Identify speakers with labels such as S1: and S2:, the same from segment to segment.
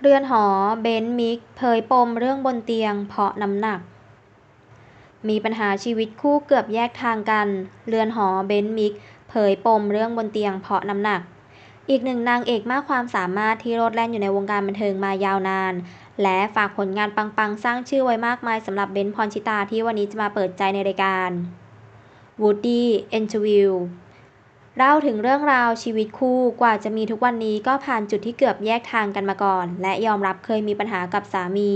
S1: เรือนหอเบนซ์มิกเผยปมเรื่องบนเตียงเพราะน้ำหนัก มีปัญหาชีวิตคู่เกือบแยกทางกัน เรือนหอเบนซ์มิกเผยปมเรื่องบนเตียงเพราะน้ำหนัก อีกหนึ่งนางเอกมากความสามารถที่โลดแล่นอยู่ในวงการบันเทิงมายาวนาน และฝากผลงานปังๆ สร้างชื่อไว้มากมายสำหรับเบนซ์พรชิตาที่วันนี้จะมาเปิดใจในรายการ Woody Interview เล่าถึงเรื่องราวชีวิตคู่กว่าจะมีทุกวันนี้ก็ผ่านจุดที่เกือบแยกทางกันมาก่อน และยอมรับเคยมีปัญหากับสามี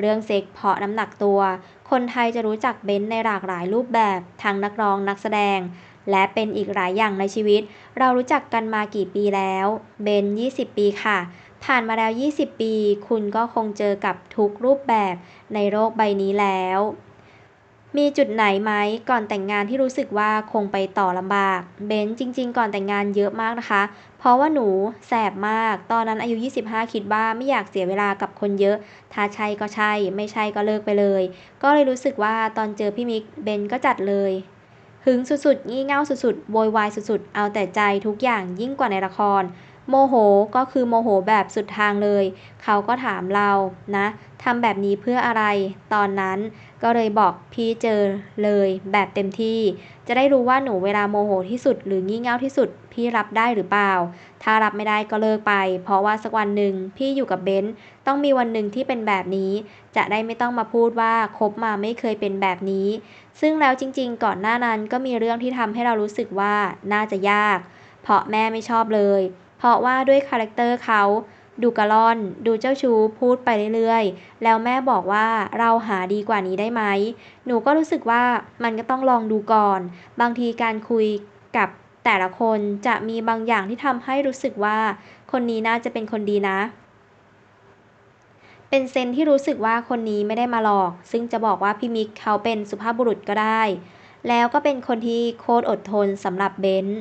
S1: เรื่องเซ็กเพราะน้ำหนักตัว คนไทยจะรู้จักเบนซ์ในหลากหลายรูปแบบทั้งนักร้องนักแสดง และเป็นอีกหลายอย่างในชีวิต เรารู้จักกันมากี่ปีแล้ว เบนซ์20 ปีค่ะ ผ่านมาแล้ว 20 ปี คุณก็คงเจอกับทุกรูปแบบในโลกใบนี้แล้ว มีจุดไหนไหมก่อนแต่งงานที่รู้สึกว่าคงไปต่อลำบาก เบนจริง ๆ ก่อนแต่งงานเยอะมากนะคะ เพราะว่าหนูแสบมาก ตอนนั้นอายุ 25 คิดว่าไม่อยากเสียเวลากับคนเยอะ ถ้าใช่ก็ใช่ ไม่ใช่ก็เลิกไปเลย ก็เลยรู้สึกว่าตอนเจอพี่มิกเบนก็จัดเลยหึงสุดๆ งี่เง่าสุดๆ โวยวายสุดๆ เอาแต่ใจทุกอย่างยิ่งกว่าในละคร โมโหก็คือโมโหแบบสุดทางเลย เขาก็ถามเรานะทำแบบนี้เพื่ออะไร ตอนนั้นก็เลยบอกพี่เจอเลยแบบเต็มที่ จะได้รู้ว่าหนูเวลาโมโหที่สุด หรืองี่เง่าที่สุด พี่รับได้หรือเปล่า ถ้ารับไม่ได้ก็เลิกไป เพราะว่าสักวันหนึ่งพี่อยู่กับเบนซ์ต้องมีวันหนึ่งที่เป็นแบบนี้ จะได้ไม่ต้องมาพูดว่าคบมาไม่เคยเป็นแบบนี้ ซึ่งแล้วจริง ๆ ก่อนหน้านั้นก็มีเรื่องที่ทำให้เรารู้สึกว่าน่าจะยาก เพราะแม่ไม่ชอบเลย เพราะว่าด้วยคาแรคเตอร์เขาดูกระล่อน ดูเจ้าชู้พูดไปเรื่อยๆ แล้วแม่บอกว่าเราหาดีกว่านี้ได้ไหม หนูก็รู้สึกว่ามันก็ต้องลองดูก่อน บางทีการคุยกับแต่ละคนจะมีบางอย่างที่ทำให้รู้สึกว่า คนนี้น่าจะเป็นคนดีนะ เป็นเซนที่รู้สึกว่าคนนี้ไม่ได้มาหลอก ซึ่งจะบอกว่าพี่มิกเขาเป็นสุภาพบุรุษก็ได้ แล้วก็เป็นคนที่โคตรอดทนสำหรับเบนซ์